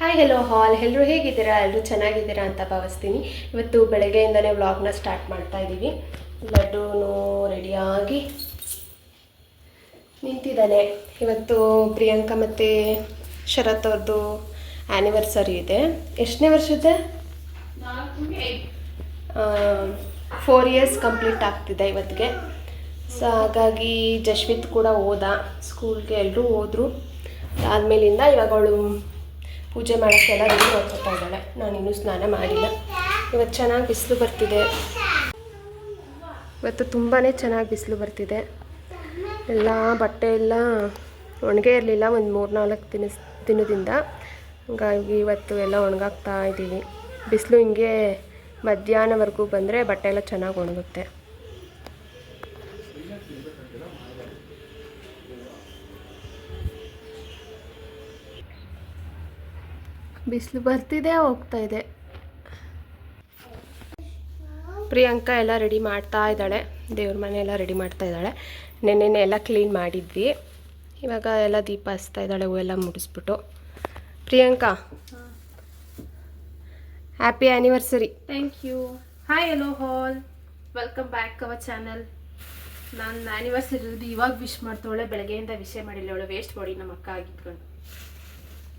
Hi hello ಹಾಲ್ ಎಲ್ಲರೂ ಹೇಗಿದ್ದೀರಾ? ಎಲ್ಲರೂ ಚೆನ್ನಾಗಿದ್ದೀರಾ ಅಂತ ಭಾವಿಸ್ತೀನಿ. ಇವತ್ತು ಬೆಳಗ್ಗೆಯಿಂದನೇ ವ್ಲಾಗ್ನ ಸ್ಟಾರ್ಟ್ ಮಾಡ್ತಾ ಇದ್ದೀವಿ. ಲಡ್ಡೂನು ರೆಡಿಯಾಗಿ ನಿಂತಿದ್ದಾನೆ. ಇವತ್ತು ಪ್ರಿಯಾಂಕಾ ಮತ್ತು ಶರತ್ ಅವ್ರದ್ದು ಆ್ಯನಿವರ್ಸರಿ ಇದೆ. ಎಷ್ಟನೇ ವರ್ಷದ? ಫೋರ್ ಇಯರ್ಸ್ ಕಂಪ್ಲೀಟ್ ಆಗ್ತಿದೆ ಇವತ್ತಿಗೆ. ಸೊ ಹಾಗಾಗಿ ಜಶ್ವಿತ್ ಕೂಡ ಹೋದ. ಸ್ಕೂಲ್ಗೆ ಎಲ್ಲರೂ ಹೋದರು. ಆದಮೇಲಿಂದ ಇವಾಗ ಅವಳು ಪೂಜೆ ಮಾಡೋಕ್ಕೆಲ್ಲ ರೆಡಿ ಮಾಡ್ಕೊತಾ ಇದ್ದಾಳೆ. ನಾನು ಇನ್ನೂ ಸ್ನಾನ ಮಾಡಿಲ್ಲ. ಇವತ್ತು ಚೆನ್ನಾಗಿ ಬಿಸಿಲು ಬರ್ತಿದೆ. ಇವತ್ತು ತುಂಬಾ ಚೆನ್ನಾಗಿ ಬಿಸಿಲು ಬರ್ತಿದೆ. ಎಲ್ಲ ಬಟ್ಟೆ ಎಲ್ಲ ಒಣಗೇ ಇರಲಿಲ್ಲ, ಒಂದು ಮೂರು ನಾಲ್ಕು ದಿನ ದಿನದಿಂದ. ಹಾಗಾಗಿ ಇವತ್ತು ಎಲ್ಲ ಒಣಗಾಕ್ತಾ ಇದ್ದೀವಿ. ಬಿಸಿಲು ಹಿಂಗೆ ಮಧ್ಯಾಹ್ನವರೆಗೂ ಬಂದರೆ ಬಟ್ಟೆ ಎಲ್ಲ ಚೆನ್ನಾಗಿ ಒಣಗುತ್ತೆ. ಬಿಸಿಲು ಬರ್ತಿದೆ ಹೋಗ್ತಾ ಇದೆ. ಪ್ರಿಯಾಂಕಾ ಎಲ್ಲ ರೆಡಿ ಮಾಡ್ತಾ ಇದ್ದಾಳೆ. ದೇವ್ರ ಮನೆ ಎಲ್ಲ ರೆಡಿ ಮಾಡ್ತಾ ಇದ್ದಾಳೆ. ನೆನ್ನೆನೆ ಎಲ್ಲ ಕ್ಲೀನ್ ಮಾಡಿದ್ವಿ. ಇವಾಗ ಎಲ್ಲ ದೀಪ ಹಚ್ತಾ ಇದ್ದಾಳೆ ಹೂವೆಲ್ಲ ಮುಡಿಸ್ಬಿಟ್ಟು Priyanka happy anniversary thank you hi hello all welcome back our channel ನಾನು ಆ್ಯನಿವರ್ಸರಿ ಇರೋದು ಇವಾಗ ವಿಶ್ ಮಾಡ್ತಾವಳೆ ಬೆಳಗ್ಗೆಯಿಂದ ವಿಷಯ ಮಾಡಿಲ್ಲ ಅವಳು ವೇಸ್ಟ್ ಮಾಡಿ ನಮ್ಮ ಅಕ್ಕ ಆಗಿದ್ಕೊಂಡು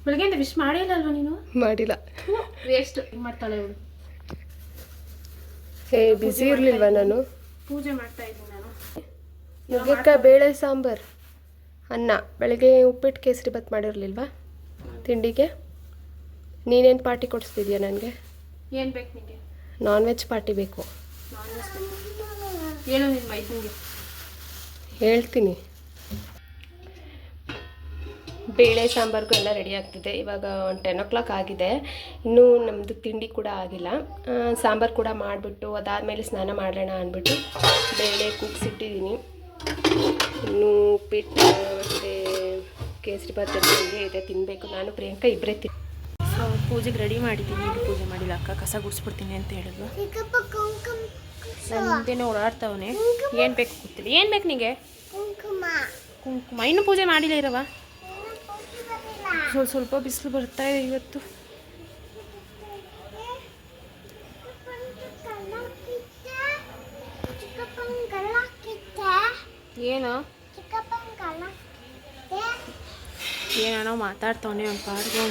ಬೆಳಗ್ಗೆಯಿಂದ ವಿಶ್ ಮಾಡಿಲ್ಲ ಅಲ್ವಾ ನೀನು? ಮಾಡಿಲ್ಲ. ವೇಸ್ಟ್ ಮಾಡ್ತಾಳೆ ಅವಳು ಏ ಬ್ಯುಸಿ ಇರಲಿಲ್ವಾ ನಾನು? ಪೂಜೆ ಮಾಡ್ತಾ ಇದ್ದೀನಿ ನಾನು. ನುಗ್ಗೆಕಾಯಿ ಬೇಳೆ ಸಾಂಬಾರು ಅನ್ನ. ಬೆಳಗ್ಗೆ ಉಪ್ಪಿಟ್ಟು ಕೇಸರಿ ಬತ್ ಮಾಡಿರಲಿಲ್ವಾ? ತಿಂಡಿಗೆ? ನೀನೇನು ಪಾರ್ಟಿ ಕೊಡಿಸ್ತಿದ್ಯಾ ನನಗೆ? ಏನು ಬೇಕು ನಿಮಗೆ ನಾನ್ ವೆಜ್ ಪಾರ್ಟಿ ಬೇಕು. ನಾನ್ ವೆಜ್ ಬೇಕು. ಹೇಳು ನಿನ್ನ ಮೈದನಿಗೆ? ಹೇಳ್ತೀನಿ. ಬೇಳೆ ಸಾಂಬಾರ್ಗೂ ಎಲ್ಲ ರೆಡಿ ಆಗ್ತಿದೆ. ಇವಾಗ ಒಂದು ಟೆನ್ ಓ ಕ್ಲಾಕ್ ಆಗಿದೆ. ಇನ್ನೂ ನಮ್ಮದು ತಿಂಡಿ ಕೂಡ ಆಗಿಲ್ಲ. ಸಾಂಬಾರು ಕೂಡ ಮಾಡಿಬಿಟ್ಟು ಅದಾದಮೇಲೆ ಸ್ನಾನ ಮಾಡೋಣ ಅಂದ್ಬಿಟ್ಟು ಬೇಳೆ ಕೂಗ್ಸಿಟ್ಟಿದ್ದೀನಿ ಇನ್ನು ಉಪ್ಪಿಟ್ಟು ಮತ್ತು ಕೇಸರಿ ಭಾತ್ ಇದೆ ಇದೆ. ತಿನ್ನಬೇಕು ನಾನು ಪ್ರಿಯಾಂಕಾ ಇಬ್ಬರೇ ತಿನ್ ಸೊ ಪೂಜೆಗೆ ರೆಡಿ ಮಾಡಿದ್ದೀನಿ. ಪೂಜೆ ಮಾಡಿಲ್ಲ ಅಕ್ಕ. ಕಸ ಗುಡಿಸ್ಬಿಡ್ತೀನಿ ಅಂತ ಹೇಳಿದ್ರು ನಾನು ಮುಂದೆನೇ ಓಡಾಡ್ತಾವನೆ. ಏನು ಬೇಕು ಗೊತ್ತಿಲ್ಲ. ಏನು ಬೇಕು ನಿಮಗೆ ಕುಂಕುಮ. ಇನ್ನೂ ಪೂಜೆ ಮಾಡಿಲ್ಲ ಇರವ ಸ್ವಲ್ಪ ಸ್ವಲ್ಪ ಬಿಸಿಲು ಬರ್ತಾ ಇದೆ ಇವತ್ತು. ಏನು? ಏನೋ ಮಾತಾಡ್ತಾವನೆ ಅವ್ನು ಪಾಡ್ಗೆ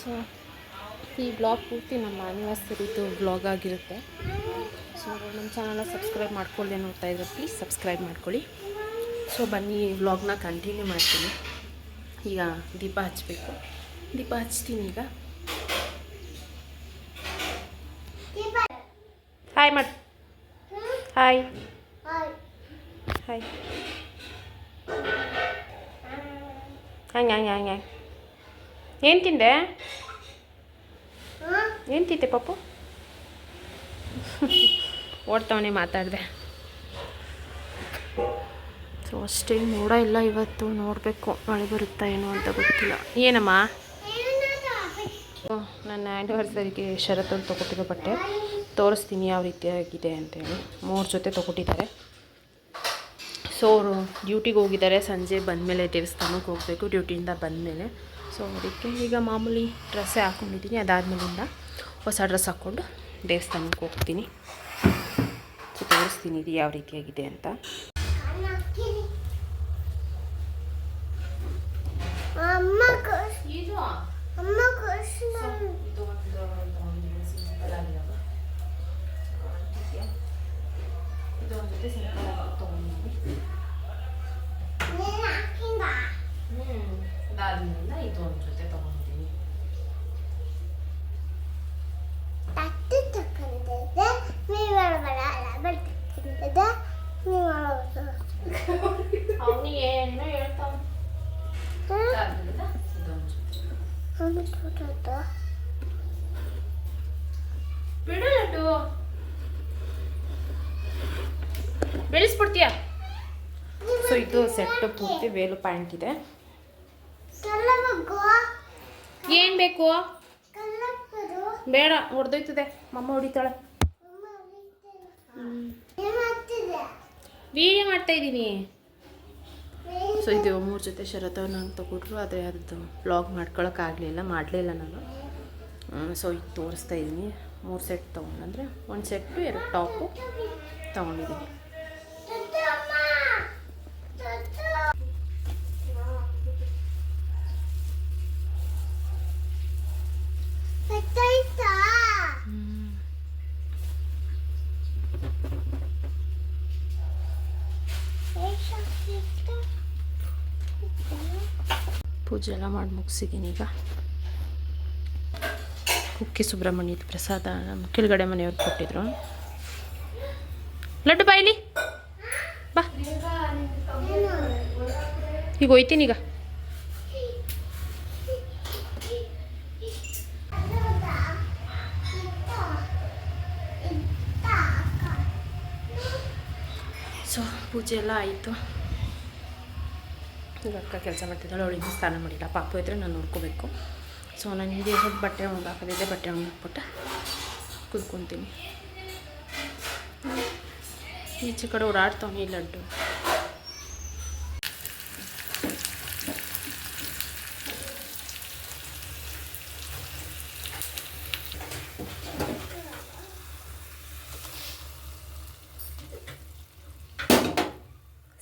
ಸೊ ಈ ಬ್ಲಾಗ್ ಪೂರ್ತಿ ನಮ್ಮ ಆನಿವರ್ಸರಿದು ಬ್ಲಾಗ್ ಆಗಿರುತ್ತೆ. ಸೊ ನಮ್ಮ ಚಾನಲ್ನ ಸಬ್ಸ್ಕ್ರೈಬ್ ಮಾಡ್ಕೊಳ್ಳಿ ನೋಡ್ತಾ ಇದ್ರೆ ಪ್ಲೀಸ್ ಸಬ್ಸ್ಕ್ರೈಬ್ ಮಾಡ್ಕೊಳ್ಳಿ. ಸೊ ಬನ್ನಿ ವ್ಲಾಗ್ನ ಕಂಟಿನ್ಯೂ ಮಾಡ್ತೀನಿ. ಈಗ ದೀಪ ಹಚ್ಚಬೇಕು ದೀಪ ಹಚ್ತೀನಿ ಈಗ. ಹಾಯ್ ಮಾಡಿ ಹಾಯ್ ಹಾಯ್ ಹಂಗೆ ಹಂಗೆ ಹಂಗೆ ಏನು ತಿಂದೆ? ಏನು ತಿಂತೆ ಪಪ್ಪು ಓಡ್ತಾವನೆ ಮಾತಾಡಿದೆ. ಸೊ ಅಷ್ಟೇ, ಮೋಡ ಇಲ್ಲ ಇವತ್ತು, ನೋಡಬೇಕು ಮಳೆ ಬರುತ್ತಾ ಏನೋ ಅಂತ ಗೊತ್ತಿಲ್ಲ. ಏನಮ್ಮ? ನನ್ನ ಆ್ಯನಿವರ್ಸರಿಗೆ ಶರತ್ತಲ್ಲಿ ತೊಗೊಟ್ಟಿರೋ ಬಟ್ಟೆ. ತೋರಿಸ್ತೀನಿ ಯಾವ ರೀತಿಯಾಗಿದೆ ಅಂತೇಳಿ. ಮೂರು ಜೊತೆ ತೊಗೊಟ್ಟಿದ್ದಾರೆ. ಸೊ ಅವರು ಡ್ಯೂಟಿಗೆ ಹೋಗಿದ್ದಾರೆ. ಸಂಜೆ ಬಂದಮೇಲೆ ದೇವಸ್ಥಾನಕ್ಕೆ ಹೋಗಬೇಕು ಡ್ಯೂಟಿಯಿಂದ ಬಂದಮೇಲೆ. ಸೊ ಅದಕ್ಕೆ ಈಗ ಮಾಮೂಲಿ ಡ್ರೆಸ್ಸೇ ಹಾಕ್ಕೊಂಡಿದ್ದೀನಿ ಅದಾದಮೇಲಿಂದ ಹೊಸ ಡ್ರೆಸ್ ಹಾಕ್ಕೊಂಡು ದೇವಸ್ಥಾನಕ್ಕೆ ಹೋಗ್ತೀನಿ. ಸೊ ತೋರಿಸ್ತೀನಿ ಇದು ಯಾವ ರೀತಿಯಾಗಿದೆ ಅಂತ. 엄마 그 이리와. 엄마 그 시간. 이동한 때 생각나는 어떤 거니? 내 아킨다. 응, 나는 나 이동아 때 동안. ಬಿಡು ಲಡ್ಡು ಬೆಳೆಸ್ಬಿಡ್ತೀಯ ಸೊ ಇದು ಸೆಟ್ ಪೂರ್ತಿ ವೇಲು ಪ್ಯಾಂಟ್ ಇದೆ. ಏನು ಬೇಕು? ಬೇಡ ಹೊಡೆದೋಯ್ತದೆ ಮಮ್ಮ ಹೊಡಿತಾಳೆ. ವಿಡಿಯೋ ಮಾಡ್ತಾ ಇದ್ದೀನಿ ಸೊ ಇದು ಮೂರು ಜೊತೆ ಶರತವನ್ನು ತಗೊಟ್ರು ಆದರೆ ಅದು ಬ್ಲಾಗ್ ಮಾಡ್ಕೊಳಕ್ಕಾಗಲಿಲ್ಲ ಮಾಡಲಿಲ್ಲ ನಾನು. ಸೊ ಈಗ ತೋರಿಸ್ತಾ ಇದ್ದೀನಿ ಮೂರು ಸೆಟ್ ತೊಗೊಂಡಂದರೆ ಒಂದು ಸೆಟ್ಟು ಎರಡು ಟಾಪು ತೊಗೊಂಡಿದ್ದೀನಿ ಪೂಜೆ ಎಲ್ಲ ಮಾಡಿ ಮುಗಿಸಿದ್ದೀನಿ ಈಗ. ಕುಕ್ಕೆ ಸುಬ್ರಹ್ಮಣ್ಯದ ಪ್ರಸಾದ ನಮ್ಮ ಕೆಳಗಡೆ ಮನೆಯವ್ರು ಕೊಟ್ಟಿದ್ರು. ಲಡ್ಡು ಬಾಯ್ಲಿ ಬಾ. ಈಗ ಹೋಯ್ತೀನಿ ಈಗ. ಸೊ ಪೂಜೆ ಎಲ್ಲ ಆಯಿತು. ಈಗ ಅಕ್ಕ ಕೆಲಸ ಮಾಡ್ತಿದ್ದಾಳೆ. ಅವಳಿಗೆ ಸ್ನಾನ ಮಾಡಿಲ್ಲ. ಪಾಪು ಇದ್ದರೆ ನಾನು ನೋಡ್ಕೋಬೇಕು. ಸೊ ನಾನು ಹಿಂದೆ ಸ್ವಲ್ಪ ಬಟ್ಟೆ ಒಣಗಾಕೋದಿದೆ ಬಟ್ಟೆ ಒಣಗಾಕ್ಬಿಟ್ಟು ಕುದ್ಕೊತೀನಿ. ಈಚೆ ಕಡೆ ಓಡಾಡ್ತಾವೆ ಈ ಲಡ್ಡು.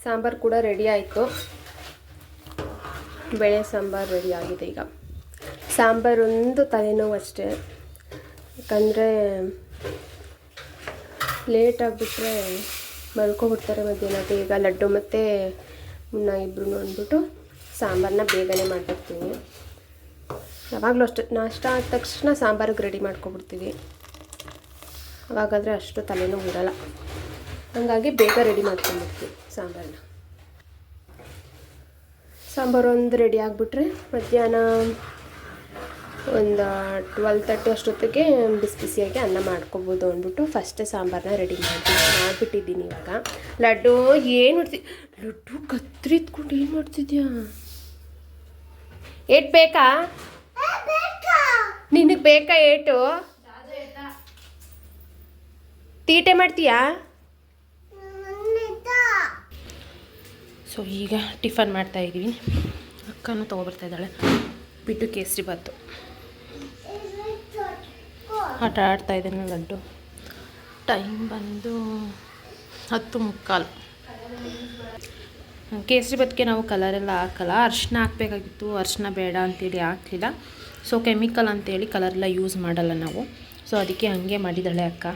ಸಾಂಬಾರು ಕೂಡ ರೆಡಿ ಆಯಿತು. ಬೇಳೆ ಸಾಂಬಾರು ರೆಡಿ ಆಗಿದೆ ಈಗ. ಸಾಂಬಾರು ಒಂದು ತಲೆನೋವು ಅಷ್ಟೇ. ಯಾಕಂದರೆ ಲೇಟ್ ಆಗಿಬಿಟ್ರೆ ಮಲ್ಕೊಬಿಡ್ತಾರೆ ಮಧ್ಯಾಹ್ನಕ್ಕೆ. ಈಗ ಲಡ್ಡು ಮತ್ತು ಮುನ್ನ ಇಬ್ಬರು ಅಂದ್ಬಿಟ್ಟು ಸಾಂಬಾರನ್ನ ಬೇಗನೆ ಮಾಡಿಬಿಡ್ತೀನಿ. ಯಾವಾಗಲೂ ಅಷ್ಟು, ನಾಷ್ಟ ಆದ ತಕ್ಷಣ ಸಾಂಬಾರಿಗೆ ರೆಡಿ ಮಾಡ್ಕೊಬಿಡ್ತೀವಿ. ಅವಾಗಾದರೆ ಅಷ್ಟು ತಲೆನೋವು ಇರಲ್ಲ. ಹಂಗಾಗಿ ಬೇಗ ರೆಡಿ ಮಾಡ್ಕೊಂಡ್ಬಿಡ್ತೀವಿ ಸಾಂಬಾರನ್ನ ಸಾಂಬಾರು ಒಂದು ರೆಡಿ ಆಗಿಬಿಟ್ರೆ ಮಧ್ಯಾಹ್ನ ಒಂದು ಟ್ವೆಲ್ ತರ್ಟಿ ಅಷ್ಟೊತ್ತಿಗೆ ಬಿಸಿ ಬಿಸಿಯಾಗಿ ಅನ್ನ ಮಾಡ್ಕೊಬೋದು ಅಂದ್ಬಿಟ್ಟು ಫಸ್ಟೇ ಸಾಂಬಾರನ್ನ ರೆಡಿ ಮಾಡಿ ಮಾಡಿಬಿಟ್ಟಿದ್ದೀನಿ ಇವಾಗ. ಲಡ್ಡು ಏನು ಮಾಡ್ತಿ ಲಡ್ಡು ಕತ್ರಿ ಇತ್ಕೊಂಡು ಏನು ಮಾಡ್ತಿದ್ಯಾ? ಏಟ್ ಬೇಕಾ? ನಿನಗೆ ಬೇಕಾ ಏಟು? ತೀಟೆ ಮಾಡ್ತೀಯಾ? ಸೊ, ಈಗ ಟಿಫನ್ ಮಾಡ್ತಾ ಇದ್ದೀವಿ ಅಕ್ಕನೂ ತೊಗೊಬರ್ತಾ ಇದ್ದಾಳೆ. ಬಿಟ್ಟು ಕೇಸರಿ ಬಾತು. ಆಟ ಆಡ್ತಾ ಇದ್ದೇನೆ ಲಡ್ಡು. ಟೈಮ್ ಬಂದು ಹತ್ತು ಮುಕ್ಕಾಲು. ಕೇಸರಿ ಬತ್ತಿಗೆ ನಾವು ಕಲರೆಲ್ಲ ಹಾಕಲ್ಲ. ಅರ್ಶಿನ ಹಾಕಬೇಕಾಗಿತ್ತು. ಅರ್ಶಿನ ಬೇಡ ಅಂತೇಳಿ ಹಾಕಲಿಲ್ಲ. ಸೊ ಕೆಮಿಕಲ್ ಅಂತೇಳಿ ಕಲರೆಲ್ಲ ಯೂಸ್ ಮಾಡಲ್ಲ ನಾವು. ಸೊ ಅದಕ್ಕೆ ಹಾಗೆ ಮಾಡಿದ್ದಾಳೆ ಅಕ್ಕ.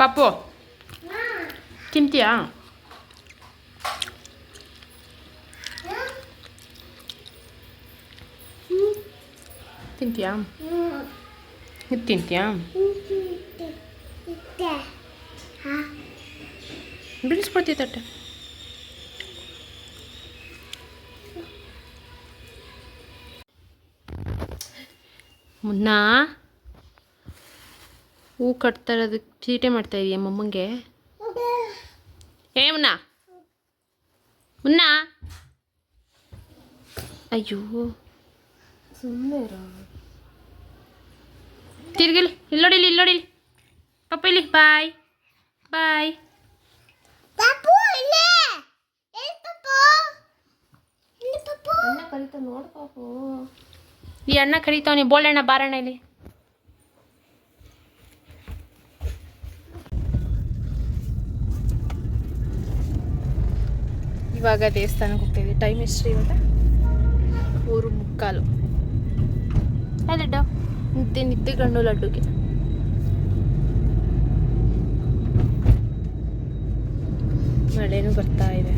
ಪಾಪು ತಿಂತೀಯಾ ತಿಂತೀಯಾ ಹ್ಮ್. ಇದು ತಿಂತೀಯಾ ಇತ್ತೆ. ಇತ್ತೆ. ಹಾ? ಬಿಡಿಸ್ಬಿಡ್ತೀವಿ ತಟ್ಟೆ ಮುನ್ನಾ ಹೂ ಕಟ್ತಾ ಇರೋದಕ್ಕೆ ಚೀಟೆ ಮಾಡ್ತಾ ಇದೀಯ ಮಮ್ಮಂಗೆ? ಏ ಮುನ್ನ. ಮುನ್ನ. ಅಯ್ಯೋ. ಸುಮ್ಮನೆ ತಿರ್ಗಿಲಿ ಇಲ್ಲೋಡಿಲಿ ಇಲ್ಲೋಡಿಲಿ ಪಪ್ಪ ಇಲ್ಲಿ ಬಾಯ್ ಬಾಯ್. ಪಾಪು, ಇಲ್ಲೇ. ಎಲ್ಲಿ ಪಾಪು? ಇಲ್ಲಿ ಪಾಪು. ಅಣ್ಣ ಕರಿತಾ ನೋಡು ಪಾಪು. ಈ ಅಣ್ಣ ಕರೀತಾವನಿ ಬೋಳಣ್ಣ ಬಾರಣ್ಣ ಇಲ್ಲಿ. ಇವಾಗ ದೇವಸ್ಥಾನಕ್ಕೆ ಹೋಗ್ತಾ ಟೈಮ್ ಎಷ್ಟು ಇವಾಗ? ಮೂರು ಮುಕ್ಕಾಲು. ಲಡ್ಡು? ನಿದ್ದೆ ನಿದ್ದೆ ಗಂಡು ಲಡ್ಡುಗೆ. ಮಳೆನೂ ಬರ್ತಾ ಇದೆ.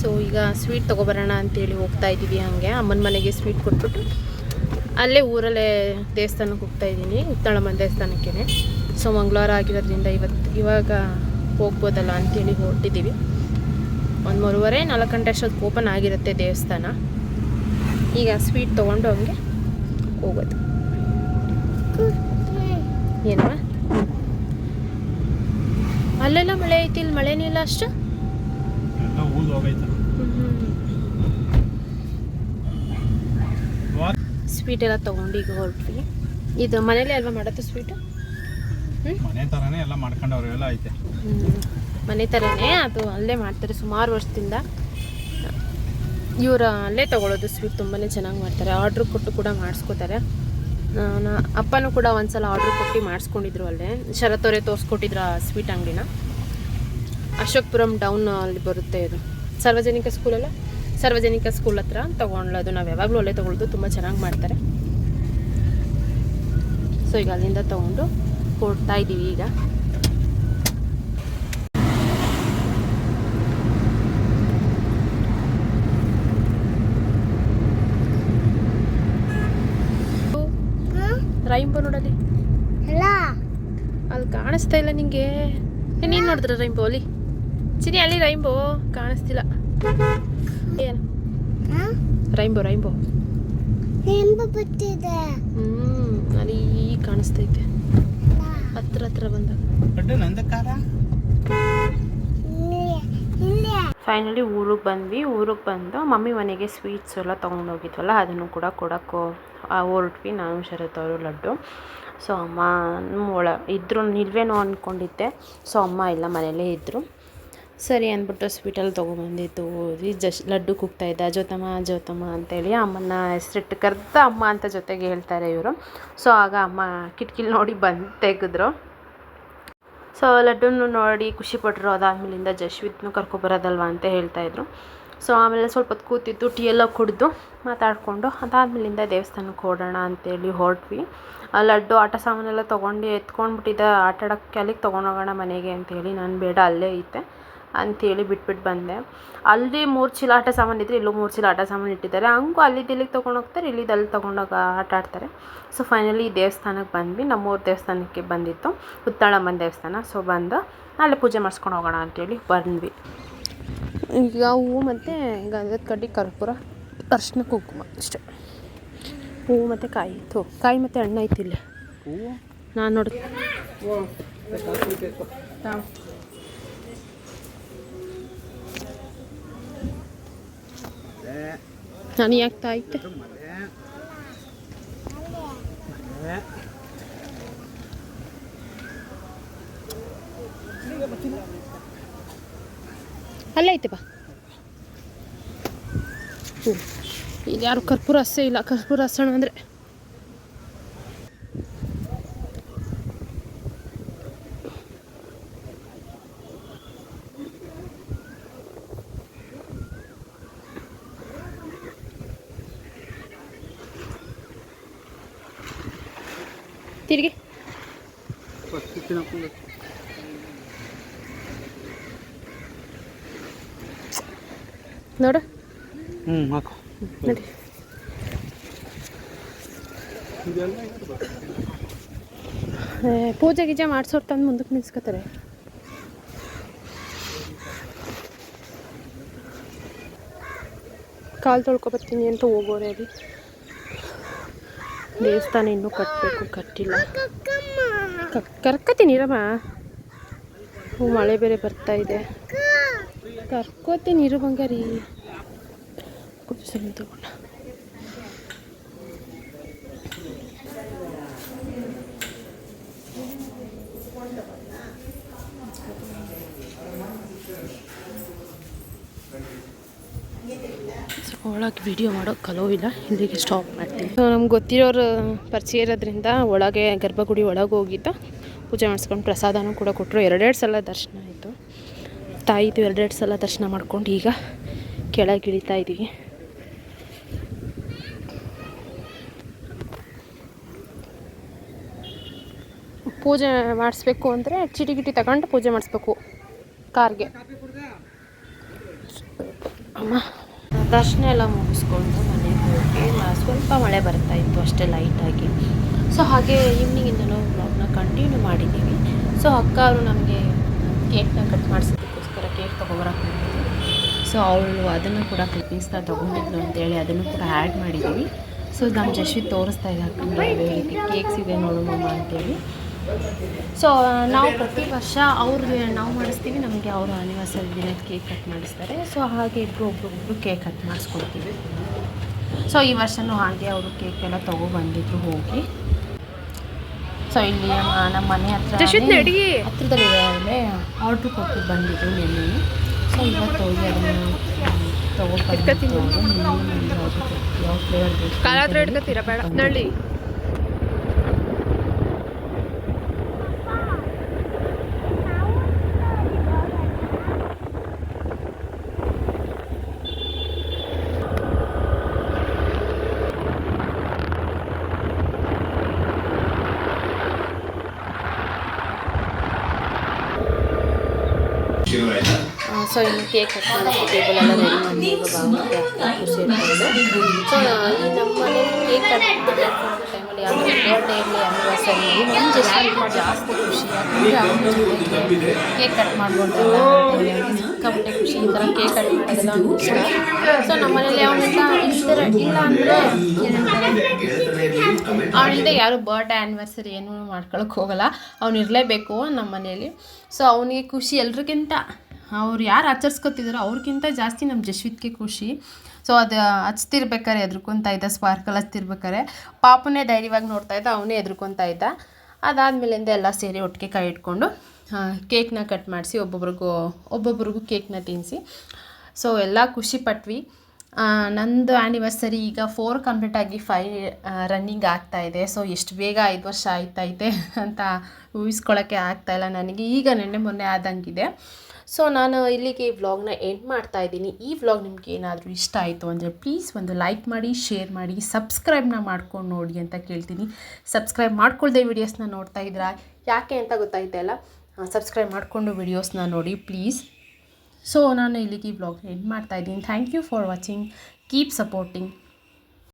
ಸೊ ಈಗ ಸ್ವೀಟ್ ತಗೋಬರೋಣ ಅಂತೇಳಿ ಹೋಗ್ತಾ ಇದ್ದೀವಿ ಹಾಗೆ. ಅಮ್ಮನ ಮನೆಗೆ ಸ್ವೀಟ್ ಕೊಟ್ಬಿಟ್ಟು ಅಲ್ಲೇ ಊರಲ್ಲೇ ದೇವಸ್ಥಾನಕ್ಕೆ ಹೋಗ್ತಾ ಇದ್ದೀನಿ ಉತ್ತಳಮ್ಮನ ದೇವಸ್ಥಾನಕ್ಕೆ ಸೊ ಮಂಗಳವಾರ ಆಗಿರೋದ್ರಿಂದ ಇವತ್ತು ಇವಾಗ ಹೋಗ್ಬೋದಲ್ಲ ಅಂತೇಳಿ ಹೊರಟಿದ್ದೀವಿ. ಒಂದು ಮೂರುವರೆ, ನಾಲ್ಕು ಗಂಟೆ ಅಷ್ಟೊತ್ತು ಓಪನ್ ಆಗಿರುತ್ತೆ ದೇವಸ್ಥಾನ. ಈಗ ಸ್ವೀಟ್ ತೊಗೊಂಡು ಹಂಗೆ ಹೋಗೋದು. ಏನಮ್ಮ? ಅಲ್ಲೆಲ್ಲ ಮಳೆ ಐತಿ, ಇಲ್ಲಿ ಮಳೆನಿಲ್ಲ ಅಷ್ಟು ಎಲ್ಲ ಊದು ಫುಲ್ ಹೋಗೈತೆ ಸ್ವೀಟ್ ಎಲ್ಲ ತಗೊಂಡು ಈಗ ಹೊರಟ್ವಿ. ಇದು ಮನೇಲಿ ಅಲ್ವಾ ಮಾಡೋದು ಸ್ವೀಟು ಮನೆ ಥರನೇ ಎಲ್ಲ ಮಾಡ್ಕೊಂಡವ್ರು ಎಲ್ಲ ಐತೆ. ಮನೆ ಥರನೇ ಅದು ಅಲ್ಲೇ ಮಾಡ್ತಾರೆ ಸುಮಾರು ವರ್ಷದಿಂದ. ಇವರು ಅಲ್ಲೇ ತೊಗೊಳೋದು ಸ್ವೀಟ್ ತುಂಬಾ ಚೆನ್ನಾಗಿ ಮಾಡ್ತಾರೆ. ಆರ್ಡ್ರ್ ಕೊಟ್ಟು ಕೂಡ ಮಾಡಿಸ್ಕೋತಾರೆ. ನಾನು ಅಪ್ಪನೂ ಕೂಡ ಒಂದ್ಸಲ ಆರ್ಡ್ರ್ ಕೊಟ್ಟು ಮಾಡಿಸ್ಕೊಂಡಿದ್ರು ಅಲ್ಲೇ. ಶರತ್ ಅವರೇ ತೋರಿಸ್ಕೊಟ್ಟಿದ್ರು ಆ ಸ್ವೀಟ್ ಅಂಗಡಿನ. ಅಶೋಕ್ಪುರಂ ಡೌನ್ ಅಲ್ಲಿ ಬರುತ್ತೆ ಇದು. ಸಾರ್ವಜನಿಕ ಸ್ಕೂಲಲ್ಲ ಸಾರ್ವಜನಿಕ ಸ್ಕೂಲ್ ಹತ್ರ ತೊಗೊಳ್ಳೋದು ನಾವು ಯಾವಾಗಲೂ ಅಲ್ಲೇ ತೊಗೊಳ್ಳೋದು ತುಂಬ ಚೆನ್ನಾಗಿ ಮಾಡ್ತಾರೆ. ಸೊ ಈಗ ಅಲ್ಲಿಂದ ತೊಗೊಂಡು ಕೊಡ್ತಾ ಇದ್ದೀವಿ ಈಗ. ರೈಂಬೋ ನೋಡಲಿ ಅಲ್ಲಿ ಕಾಣಿಸ್ತಾ ಇಲ್ಲ ನಿಂಗೆ. ನೀನು ನೋಡಿದ್ರ ರೈಂಬೋ ಅಲ್ಲಿ? ಚಿನಿ ಅಲ್ಲಿ ರೈಂಬೋ ಕಾಣಿಸ್ತಿಲ್ಲ. ಏನು? ರೈನ್ಬೋ ರೈಂಬೋ ರೈಂಬೋ ಬಿಟ್ಟಿದೆ. ಹ್ಞೂ ಅಲ್ಲಿ ಈಗ ಕಾಣಿಸ್ತೈತೆ. ಹತ್ರ ಹತ್ರ ಬಂದಾಗ. ಬಡ್ಡೆ ನಂದಕಾರ? ಇಲ್ಲ ಇಲ್ಲಿ. ಫೈನಲಿ ಊರಿಗೆ ಬಂದ್ವಿ. ಊರಿಗೆ ಬಂದು ಮಮ್ಮಿ ಮನೆಗೆ ಸ್ವೀಟ್ಸ್ ಎಲ್ಲ ತೊಗೊಂಡೋಗಿದ್ವಲ್ಲ ಅದನ್ನು ಕೂಡ ಕೊಡೋಕ್ಕೋ ಹೊರಟ್ವಿ ನಾನು ಶರತ್ ಅವರು ಲಡ್ಡು. ಸೊ ಅಮ್ಮ ಒಳ ಇದ್ರು ನಿಲ್ವೇನೋ ಅಂದ್ಕೊಂಡಿದ್ದೆ ಸೊ ಅಮ್ಮ ಇಲ್ಲ ಮನೆಯಲ್ಲೇ ಇದ್ದರು ಸರಿ ಅಂದ್ಬಿಟ್ಟು ಸ್ವೀಟಲ್ಲಿ ತೊಗೊಂಬಂದಿದ್ದು. ಓದಿ ಜಸ್ಟ್ ಲಡ್ಡು ಕುಗ್ತಾಯಿದ್ದ ಇದ್ದ. ಜೋತಮ್ಮ ಜೋತಮ್ಮ ಅಂತೇಳಿ ಅಮ್ಮನ ಹೆಸರಿಟ್ಟು ಕರೆದ ಅಮ್ಮ ಅಂತ ಜೊತೆಗೆ ಹೇಳ್ತಾರೆ ಇವರು. ಸೊ ಆಗ ಅಮ್ಮ ಕಿಟಕಿಲಿ ನೋಡಿ ಬಂದು ತೆಗೆದ್ರು. ಸೊ ಲಡ್ಡುನು ನೋಡಿ ಖುಷಿಪಟ್ಟರು ಅದಾದಮೇಲಿಂದ ಜಶ್ವಿತ್ನು ಕರ್ಕೊಬರೋದಲ್ವ ಅಂತ ಹೇಳ್ತಾಯಿದ್ರು ಸೊ ಆಮೇಲೆ ಸ್ವಲ್ಪ ಹೊತ್ತು ಕೂತಿದ್ದು, ಟೀ ಎಲ್ಲ ಕುಡಿದು ಮಾತಾಡಿಕೊಂಡು ಅದಾದಮೇಲಿಂದ ದೇವಸ್ಥಾನಕ್ಕೆ ಓಡೋಣ ಅಂತೇಳಿ ಹೊರಟ್ವಿ. ಆ ಲಡ್ಡು, ಆಟ ಸಾಮಾನೆಲ್ಲ ತೊಗೊಂಡು ಎತ್ಕೊಂಡ್ಬಿಟ್ಟಿದ್ದ. ಆಟ ಆಡೋಕ್ಕೆ ಅಲ್ಲಿಗೆ ತೊಗೊಂಡೋಗೋಣ ಮನೆಗೆ ಅಂತೇಳಿ. ನಾನು ಬೇಡ, ಅಲ್ಲೇ ಐತೆ. ಅಂಥೇಳಿ ಬಿಟ್ಬಿಟ್ಟು ಬಂದೆ. ಅಲ್ಲಿ ಮೂರು ಚೀಲ ಆಟ ಸಾಮಾನು ಇದ್ದರೆ ಇಲ್ಲೂ ಮೂರು ಚೀಲ ಆಟ ಸಾಮಾನು ಇಟ್ಟಿದ್ದಾರೆ. ಹಂಗೂ ಅಲ್ಲಿದ್ದು ಇಲ್ಲಿಗೆ ತೊಗೊಂಡೋಗ್ತಾರೆ ಇಲ್ಲಿದ್ದು ಅಲ್ಲಿ ತೊಗೊಂಡೋಗಿ ಆಟ ಆಡ್ತಾರೆ. ಸೊ ಫೈನಲಿ ಈ ದೇವಸ್ಥಾನಕ್ಕೆ ಬಂದ್ವಿ. ನಮ್ಮೂರ ದೇವಸ್ಥಾನಕ್ಕೆ ಬಂದಿತ್ತು. ಉತ್ತಾಳಮ್ಮನ ದೇವಸ್ಥಾನ. ಸೊ ಬಂದು ಅಲ್ಲೇ ಪೂಜೆ ಮಾಡಿಸ್ಕೊಂಡು ಹೋಗೋಣ ಅಂತೇಳಿ ಬಂದ್ವಿ. ಈಗ ಹೂವು ಮತ್ತು ಗಂಧದ ಕಡ್ಡಿ ಕರ್ಪೂರ ಅರ್ಶಿನ ಕುಂಕುಮ ಅಷ್ಟೇ ಹೂವು ಮತ್ತು ಕಾಯಿ. ಇತ್ತು ಕಾಯಿ ಮತ್ತು ಹಣ್ಣು ಐತಿಲ್ಲ ಇಲ್ಲಿ. ನಾನು ನೋಡಿ. ನಾನು ಆಗ್ತಾ ತಾಯ್ತೆ ಅಲ್ಲೇ ಐತೆ ಬಾ ಇಲ್ಲಿ ಯಾರು ಕರ್ಪೂರ ಹಸೆ ಇಲ್ಲ ಕರ್ಪೂರ ಹಸಣ ಅಂದರೆ ತಿರುಗಿ. ನೋಡು. ಹ್ಞೂ ಹಾಕು. ನೋಡಿ. ಪೂಜೆ ಗೀಜೆ ಮಾಡ್ಸೋರ್ ತಂದು ಮುಂದಕ್ಕೆ ನಿಲ್ಸ್ಕೊತಾರೆ. ಕಾಲು ತೊಳ್ಕೊಬರ್ತೀನಿ ಅಂತ ಹೋಗೋರೆ ಅಲ್ಲಿ. ದೇವಸ್ಥಾನ ಇನ್ನೂ ಕಟ್ಟಬೇಕು ಕಟ್ಟಿಲ್ಲ. ಕರ್ಕೋತೀನಿ ಇರಮ್ಮ ಹ್ಞೂ ಮಳೆ ಬೇರೆ ಬರ್ತಾ ಇದೆ. ಕರ್ಕೋತೀನಿ ಇರು ಬಂಗಾರಿ. ಕುದಿಸಲು ತಗೊಂಡ. ಒಳಗೆ ವಿಡಿಯೋ ಕಲೋ ಇಲ್ಲ, ಇಲ್ಲಿಗೆ ಸ್ಟಾಪ್ ಮಾಡ್ತೀನಿ. ನಮ್ಗೆ ಗೊತ್ತಿರೋರು ಪರಿಚಯ ಇರೋದ್ರಿಂದ ಒಳಗೆ ಗರ್ಭಗುಡಿ ಒಳಗೆ ಹೋಗಿದ್ದು. ಪೂಜೆ ಮಾಡಿಸ್ಕೊಂಡು ಪ್ರಸಾದನೂ ಕೂಡ ಕೊಟ್ಟರು ಎರಡೆರಡು ಸಲ ದರ್ಶನ ಆಯಿತು. ತಾಯಿದು ಎರಡೆರಡು ಸಲ ದರ್ಶನ ಮಾಡ್ಕೊಂಡು ಈಗ ಕೆಳಗೆ ಇಳಿತಾ ಇದ್ದೀವಿ ಪೂಜೆ ಮಾಡಿಸ್ಬೇಕು ಅಂದರೆ ಚಿಟಿ ಗಿಟಿ ತಗೊಂಡು ಪೂಜೆ ಮಾಡಿಸ್ಬೇಕು. ಕಾರ್ಗೆ. ಅಮ್ಮ ದರ್ಶನ ಎಲ್ಲ ಮುಗಿಸ್ಕೊಂಡು ಮನೆಗೆ ಹೋಗಿ ಸ್ವಲ್ಪ ಮಳೆ ಬರ್ತಾ ಇತ್ತು ಅಷ್ಟೇ ಲೈಟಾಗಿ ಸೊ ಹಾಗೆ ಈವ್ನಿಂಗಿಂದಲೂ ಬ್ಲಾಗ್ನ ಕಂಟಿನ್ಯೂ ಮಾಡಿದ್ದೀವಿ ಸೊ ಅಕ್ಕ ಅವರು ನಮಗೆ ಕೇಕ್ನ ಕಟ್ ಮಾಡಿಸೋದಕ್ಕೋಸ್ಕರ ಕೇಕ್ ತೊಗೊಬರಕ್ಕೆ ಸೊ ಅವಳು ಅದನ್ನು ಕೂಡ ಕ್ಲಿಪ್ಪಿಂಗ್ಸ್ನ ತೊಗೊಂಡಿದ್ಲು ಅಂತೇಳಿ ಅದನ್ನು ಕೂಡ ಆ್ಯಡ್ ಮಾಡಿದ್ದೀವಿ ಸೊ ನಮ್ಮ ಜಶ್ವಿ ತೋರಿಸ್ತಾ ಇದೆ ರೀತಿ ಕೇಕ್ಸ್ ಇದೆ ನೋಡು ಮಮ್ಮ ಅಂತೇಳಿ. ಸೊ ನಾವು ಪ್ರತಿ ವರ್ಷ ಅವ್ರಿಗೆ ನಾವು ಮಾಡಿಸ್ತೀವಿ ನಮಗೆ ಅವರು ಆನಿವರ್ಸರಿ ದಿನ ಕೇಕ್ ಕಟ್ ಮಾಡಿಸ್ತಾರೆ. ಸೊ ಹಾಗೆ ಇಬ್ಬರು ಒಬ್ರೊಬ್ರು ಕೇಕ್ ಕಟ್ ಮಾಡಿಸ್ಕೊಡ್ತೀವಿ ಸೊ ಈ ವರ್ಷನೂ ಹಾಗೆ ಅವರು ಕೇಕ್ ಎಲ್ಲ ತೊಗೊಬಂದಿದ್ರು ಹೋಗಿ. ಸೊ ಇಲ್ಲಿ ನಮ್ಮ ಮನೆ ಹತ್ರ. ಹತ್ರದಲ್ಲಿರೋದೇ ಆರ್ಡ್ರ್ ಕೊಟ್ಟು ಬಂದಿದ್ರು ನಿನ್ನೆ. ಸೊ ಇವತ್ತು ಹೋಗಿ ಅದನ್ನು. ತೊಗೊಬಂದಿದ್ದು ಯಾವ ಫ್ಲೇವರ್ ಬೇಕು ಕಾಲ ಹತ್ರ ಅಂತ ಹೇಳಿ ಇಟ್ಕೊತೀರಾ ಬೇಡ ಬಂದಿದ್ದು. ನಳ್ಳಿ ಸೊ ಇನ್ನು ಕೇಕ್ ಹಾಕೊಂಡು ಟೇಬಲ್ ಎಲ್ಲ ರೆಡಿ ಮಾಡಿ ಇರ್ಬೋದು ಸೊ ನಮ್ಮ ಮನೇಲಿ ಕೇಕ್ ಕಟ್ ಟೈಮಲ್ಲಿ ಯಾವ ಬರ್ಡೇ ಇರಲಿ ಆ್ಯನಿವರ್ಸರಿ ನಮ್ಮ ಜಸ್ಟ್ ಜಾಸ್ತಿ ಖುಷಿ ಕೇಕ್ ಕಟ್ ಮಾಡ್ಬೋದು ಕಬಡ್ಡೆ ಖುಷಿ ಈ ಥರ ಕೇಕ್ ಕಟ್ ಮಾಡೋದೆಲ್ಲ ಇಷ್ಟ ಸೊ ನಮ್ಮ ಮನೇಲಿ ಅವನಿಂದ ಇಲ್ದಿರ ಇಲ್ಲ ಅಂದರೆ ಅವನಿಂದ ಯಾರು ಬರ್ಡೇ ಆ್ಯನಿವರ್ಸರಿ ಏನೂ ಮಾಡ್ಕೊಳಕ್ಕೆ ಹೋಗಲ್ಲ ಅವನಿರಲೇಬೇಕು ಇರಲೇಬೇಕು ನಮ್ಮ ಮನೇಲಿ ಸೊ ಅವನಿಗೆ ಖುಷಿ ಎಲ್ರಿಗಿಂತ ಅವ್ರು ಯಾರು ಆಚರಿಸ್ಕೊತಿದಾರೋ ಅವ್ರಿಗಿಂತ ಜಾಸ್ತಿ ನಮ್ಮ ಜಶ್ವಿತ್ಗೆ ಖುಷಿ. ಸೊ ಅದು ಹಚ್ತಿರ್ಬೇಕಾರೆ, ಎದ್ರುಕೊಂತ ಇದ್ದ ಸ್ಪಾರ್ಕಲ್ ಹಚ್ತಿರ್ಬೇಕಾರೆ. ಪಾಪನೇ ಧೈರ್ಯವಾಗಿ ನೋಡ್ತಾ ಇದ್ದ, ಅವನೇ ಎದ್ರುಕೊಂತ ಇದ್ದ. ಅದಾದಮೇಲಿಂದ ಎಲ್ಲ ಸೇರಿ ಒಟ್ಟಿಗೆ ಕೈ ಇಟ್ಕೊಂಡು ಕೇಕ್ನ ಕಟ್ ಮಾಡಿಸಿ, ಒಬ್ಬೊಬ್ರಿಗೂ ಒಬ್ಬೊಬ್ರಿಗೂ ಕೇಕ್ನ ತಿನ್ನಿಸಿ ಸೊ ಎಲ್ಲ ಖುಷಿ ಪಟ್ವಿ. ನಂದು ಆ್ಯನಿವರ್ಸರಿ ಈಗ ಫೋರ್ ಕಂಪ್ಲೀಟ್ ಆಗಿ ಫೈ ರನ್ನಿಂಗ್ ಆಗ್ತಾ ಇದೆ. ಸೊ ಎಷ್ಟು ಬೇಗ ಐದು ವರ್ಷ ಆಯ್ತೈತೆ ಅಂತ ಊಹಿಸ್ಕೊಳ್ಳೋಕ್ಕೆ ಆಗ್ತಾ ಇಲ್ಲ ನನಗೆ. ಈಗ ನೆನ್ನೆ ಮೊನ್ನೆ ಆದಂಗಿದೆ. ಸೊ ನಾನು ಇಲ್ಲಿಗೆ ಈ ವ್ಲಾಗ್ನ ಎಂಡ್ ಮಾಡ್ತಾ ಇದ್ದೀನಿ. ಈ ವ್ಲಾಗ್ ನಿಮ್ಗೆ ಏನಾದರೂ ಇಷ್ಟ ಆಯಿತು ಅಂದರೆ ಪ್ಲೀಸ್ ಒಂದು ಲೈಕ್ ಮಾಡಿ ಶೇರ್ ಮಾಡಿ ಸಬ್ಸ್ಕ್ರೈಬ್ನ ಮಾಡ್ಕೊಂಡು ನೋಡಿ ಅಂತ ಕೇಳ್ತೀನಿ. ಸಬ್ಸ್ಕ್ರೈಬ್ ಮಾಡ್ಕೊಳ್ದೆ ವೀಡಿಯೋಸ್ನ ನೋಡ್ತಾ ಇದ್ದೀರಾ ಯಾಕೆ ಅಂತ ಗೊತ್ತಾಯ್ತಲ್ಲ ಸಬ್ಸ್ಕ್ರೈಬ್ ಮಾಡಿಕೊಂಡು ವೀಡಿಯೋಸ್ನ ನೋಡಿ ಪ್ಲೀಸ್ ಸೊ ನಾನು ಇಲ್ಲಿಗೆ ಈ ವ್ಲಾಗ್ನ ಎಂಡ್ ಮಾಡ್ತಾ ಇದ್ದೀನಿ. Thank you for watching keep supporting